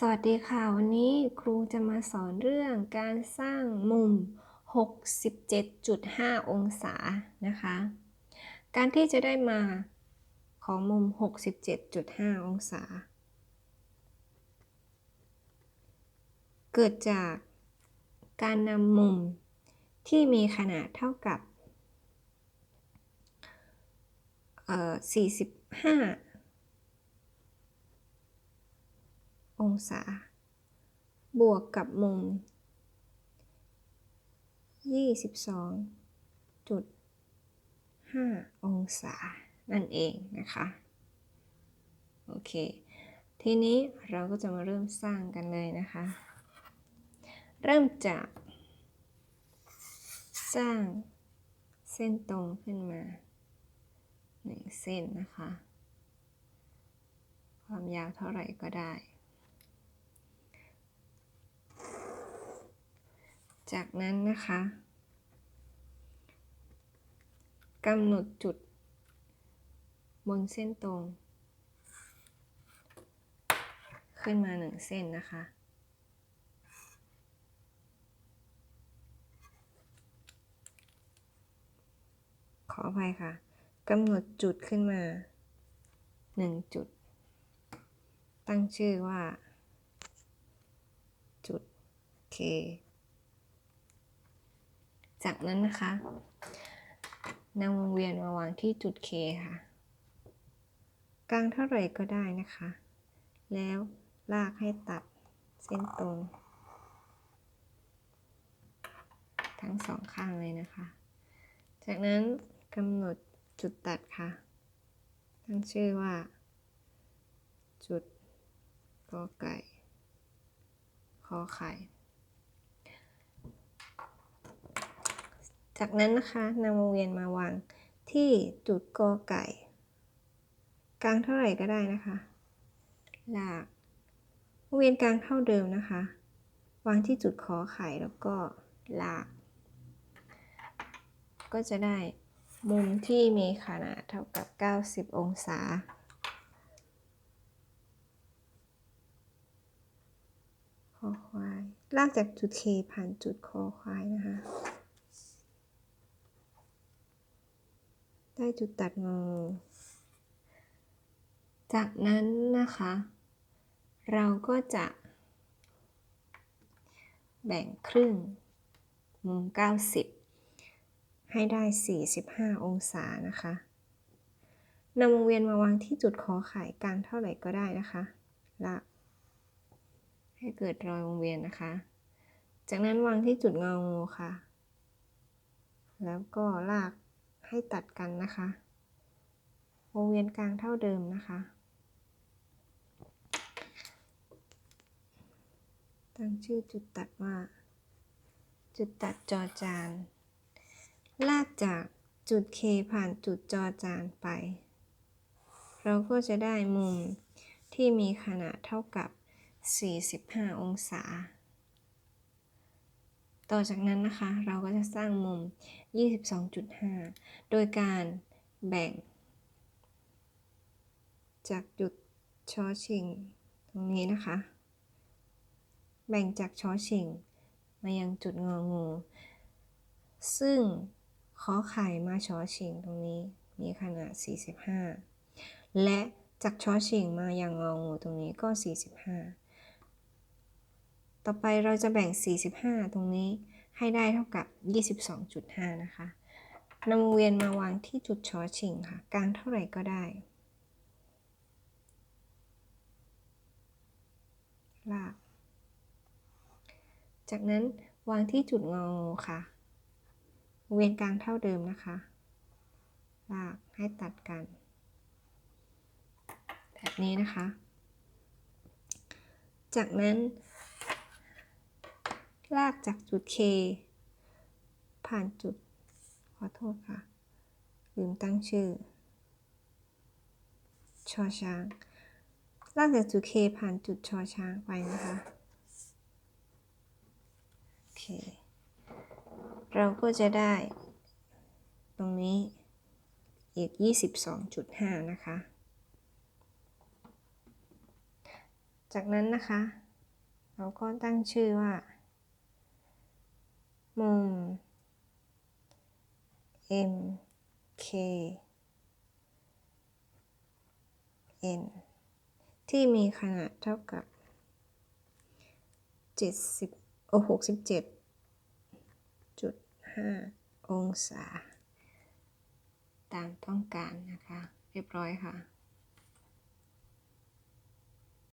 สวัสดีค่ะ วันนี้ครูจะมาสอนเรื่องการสร้างมุม 67.5 องศานะคะ การที่จะได้มาของมุม 67.5 องศา เกิดจากการนำมุมที่มีขนาดเท่ากับเอ่อ45 องศา บวกกับมุม 22.5 องศา นั่นเองนะคะ โอเค ทีนี้เราก็จะมาเริ่มสร้างกันเลยนะคะ เริ่มจาก สร้างเส้นตรงขึ้นมาหนึ่งเส้นนะคะ ความยาวเท่าไหร่ก็ได้ จากนั้นนะคะกำหนดจุด บนเส้นตรง ขึ้นมาหนึ่งเส้นนะคะ ขออภัยค่ะกำหนดจุดขึ้นมาหนึ่งจุด ตั้งชื่อว่า จุด K จากนั้นนะคะนำวงเวียนมาวางที่จุด K ค่ะ กลางเท่าไหร่ก็ได้นะคะ แล้วลากให้ตัดเส้นตรง ทั้งสองข้างเลยนะคะ จากนั้นกำหนดจุดตัดค่ะ ตั้งชื่อว่า จุดกอไก่ขอไข่ จากนั้นนะคะนำวงเวียนมาวางที่จุดกอไก่ กลางเท่าไหร่ก็ได้นะคะลากวงเวียนกลางเท่าเดิมนะคะ วางที่จุดขอไข่แล้วก็ลาก ก็จะได้มุมที่มีขนาดเท่ากับ 90 องศาคอควายลากจากจุด K ผ่านจุดคอควายนะคะ ได้จุดตัดงองูจากนั้นนะคะ เราก็จะ แบ่งครึ่ง มุม 90 ให้ได้ 45 องศานะคะนำวงเวียนมาวางที่จุดคอไข่กลางเท่าไหร่ก็ได้นะคะลากให้เกิดรอยวงเวียนนะคะ จากนั้นวางที่จุดงองูค่ะ แล้วก็ลาก ให้ตัดกันนะคะ วงเวียนกลางเท่าเดิมนะคะ ตั้งชื่อจุดตัดว่า จุดตัดจอจาน ลากจากจุด K ผ่านจุดจอจานไป เราก็จะได้มุมที่มีขนาดเท่ากับ 45 องศา ต่อจากนั้นนะคะเราก็จะสร้างมุม 22.5 โดยการแบ่ง จากจุดชอชิง ตรงนี้นะคะ แบ่งจากชอชิง มายังจุดงองู ซึ่งขอไข่มาชอชิงตรงนี้มีขนาด 45 และจากชอชิงมายังงองูตรงนี้ก็ 45 ต่อไปเราจะแบ่ง 45 ตรงนี้ให้ได้เท่ากับ 22.5 นะคะนำวงเวียนมาวางที่จุดชอชิงค่ะ กลางเท่าไหร่ก็ได้ ลาก จากนั้นวางที่จุดงองูค่ะ เวียนกลางเท่าเดิมนะคะ ลากให้ตัดกัน แบบนี้นะคะ จากนั้น ลากจากจุด K ผ่านจุด ขอโทษค่ะ ลืมตั้งชื่อ ชอช้าง ลากจากจุด K ผ่านจุดชอช้างไปนะคะ โอเค เราก็จะได้ ตรงนี้ อีก 22.5 นะคะ จากนั้นนะคะ เราก็ตั้งชื่อว่า มุม M K N ที่มีขนาดเท่ากับ 70โอ้67จุด5องศา ตามต้องการนะคะ เรียบร้อยค่ะ